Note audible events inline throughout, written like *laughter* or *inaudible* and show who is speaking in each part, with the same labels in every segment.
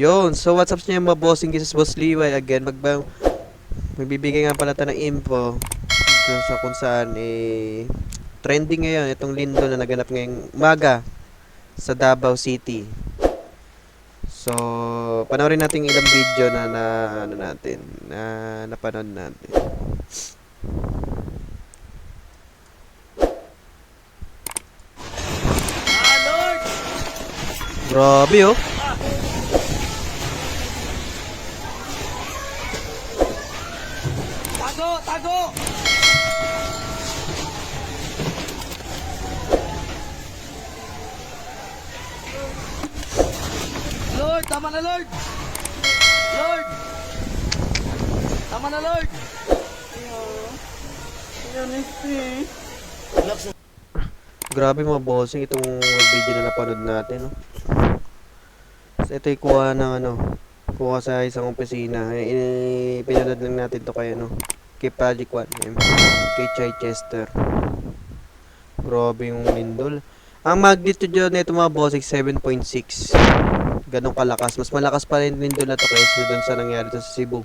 Speaker 1: Yun, so what's up sa inyo mga bossing, this is Boss Liway again, magba magbibigay nga pala tayo ng info dun sa kung saan eh trending ngayon itong lindol na naganap ngayong umaga sa Davao City. So, panoorin natin ilang video na, na ano natin, na napanood natin. Grabe oh.
Speaker 2: Tago! Lord! Tama na, Lord! Lord! Tama na, Lord!
Speaker 1: Grabe mga bossing itong video na napanood natin, no? So, ito kuha ng ano, kuha sa isang opisina. Eh, pinanood lang natin to kay ano, kay Project 1M, kay Chai Chester. Grabe yung lindol. Ang magnitude nito mga bossing 7.6. Ganong kalakas. Mas malakas pa rin lindol na to kaysa dun sa nangyari to sa Cebu.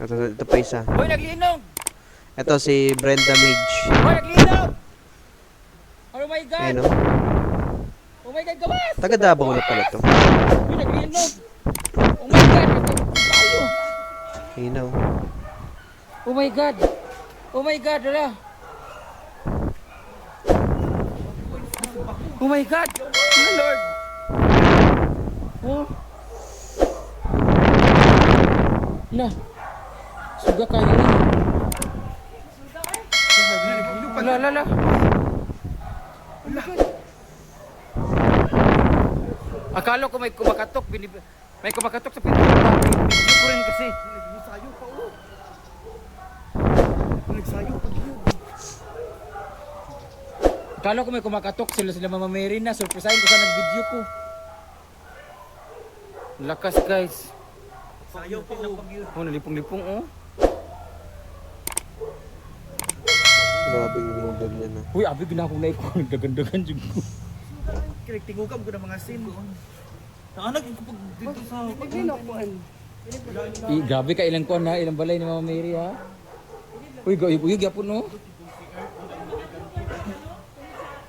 Speaker 1: Ito, ito pa isa.
Speaker 2: Hoy, nagliinom!
Speaker 1: Ito si Brenda Midge.
Speaker 2: Hoy, nagliinom! Oh my God!
Speaker 1: Ayun, no?
Speaker 2: Oh my God, gawas!
Speaker 1: Taga Davao na pala to.
Speaker 2: Hoy, nagliinom! Oh my God! Tayo!
Speaker 1: No?
Speaker 2: Oh my God! Oh my God, wala! Oh my God! Oh Lord! Oh! Na! Suga kayo eh. Ala, ala, ala. Akala ko may kumakatok, binib... may kumakatok sa pinto. Binibigyan ko rin kasi. Akala ko may kumakatok sila sila Mama Mary na. Surprisahin ko sa nag-video ko. Lakas guys. Sayo po. Oh, nalipong-lipong oh.
Speaker 1: Grabe yung lindol niya, no?
Speaker 2: Uy, abi ginakong na iko. Dagan-dagan *laughs* dyan ko.
Speaker 3: Kinagtingugam ko ng mga sin. Naanag ko pag dito sa...
Speaker 2: I, grabe ka ilang kuan na, ilang balay ni Mama Mary ha. Uy, uy, uy, gyapon no.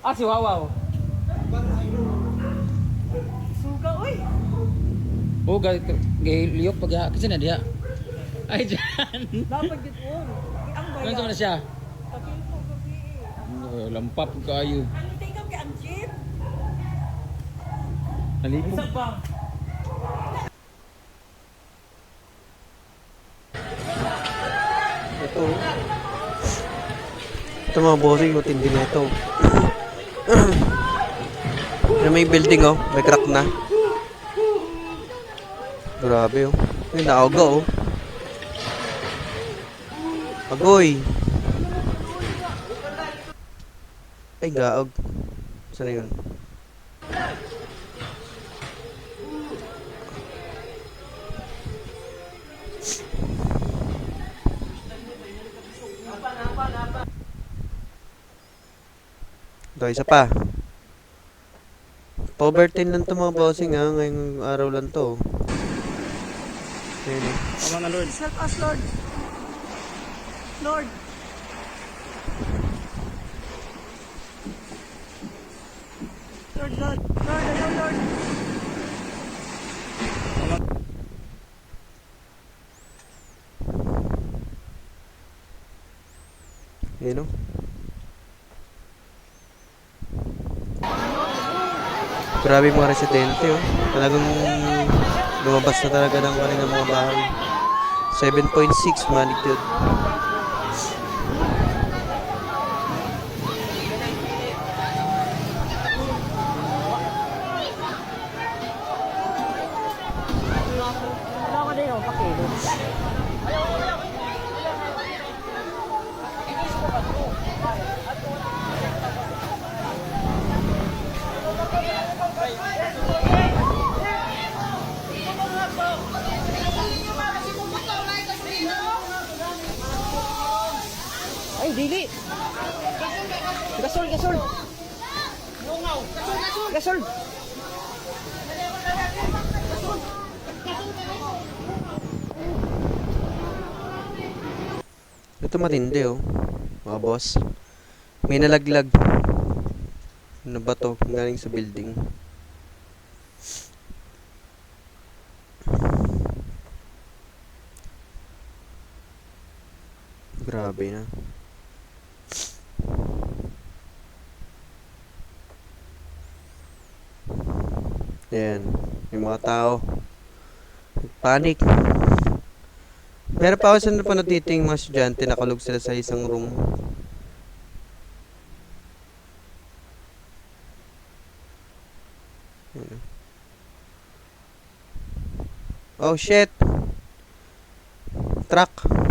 Speaker 2: Ah, si Wawaw.
Speaker 4: Suga, oy!
Speaker 2: Oh, gay gay liyok pag ya kasi na diha. Ay diyan.
Speaker 4: Dapat dito. Ang bayan.
Speaker 2: na siya? Oh, Lampap kayo.
Speaker 4: Ano tingam kay ang jeep?
Speaker 2: Nalipong.
Speaker 1: Ito. Ito mga bossing, matindi na ito. *clears throat* May building, oh. May crack na. Grabe, oh. Ay, naoga, oh. Agoy. Ay, gaog. Saan na yun? Ito, isa pa. Power 10 lang to mga bossing ha. Ngayong araw lang to. Ayun, oh.
Speaker 3: Tama na Lord.
Speaker 4: Help us, Lord. Lord. Lord, Lord. Lord, ano, Lord.
Speaker 1: Ayun, oh. Grabe mga residente, oh. Talagang lumabas na talaga ng kanilang mga bahay. 7.6 magnitude.
Speaker 4: Ay, dili. Gasol, gasol.
Speaker 3: Gasol!
Speaker 1: Ito matindi oh. Mga boss. May nalaglag. Ano ba to? Galing sa building. Grabe na. Ayan. Yung mga tao. Panic. Meron pa ako sa napanood dito mga estudyante, nakalog sila sa isang room. Oh shit! Truck!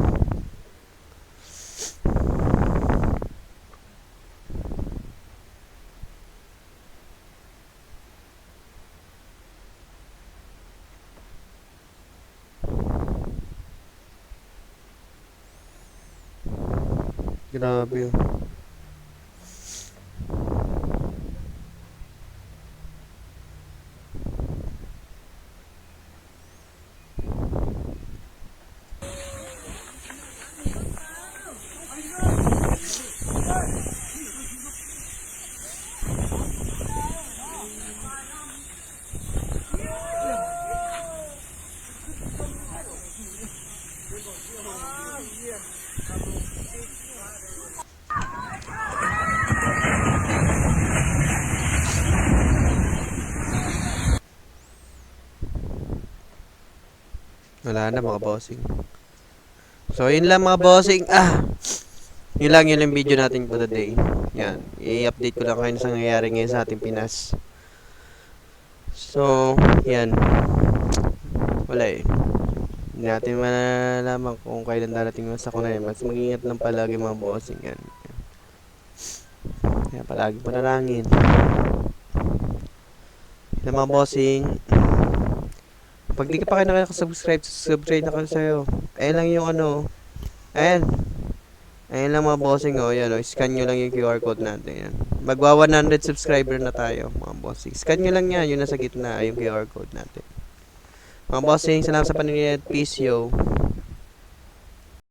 Speaker 1: Grabe Wala na mga bossing. So, yun lang mga bossing. Ah! Yun lang yun yung video natin for today. Yan. I-update ko lang kayo sa nangyayari ngayon sa ating Pinas. So, yan. Wala eh. Hindi natin malalaman kung kailan darating yung sakuna yan. Mas mag-ingat lang palagi mga bossing. Yan. Yan, palagi panalangin. Yan mga bossing. Pag di ka pa kayo nakaka-subscribe, subscribe na kayo sa'yo. Ayan lang yung ano. Ayan. Ayan lang mga bossing oh. Yan oh. Scan nyo lang yung QR code natin. Yan. Magwa 100 subscriber na tayo mga bossing. Scan nyo lang yan. Yung nasa gitna yung QR code natin. Mga bossing, salamat sa paninigyan. Peace yo.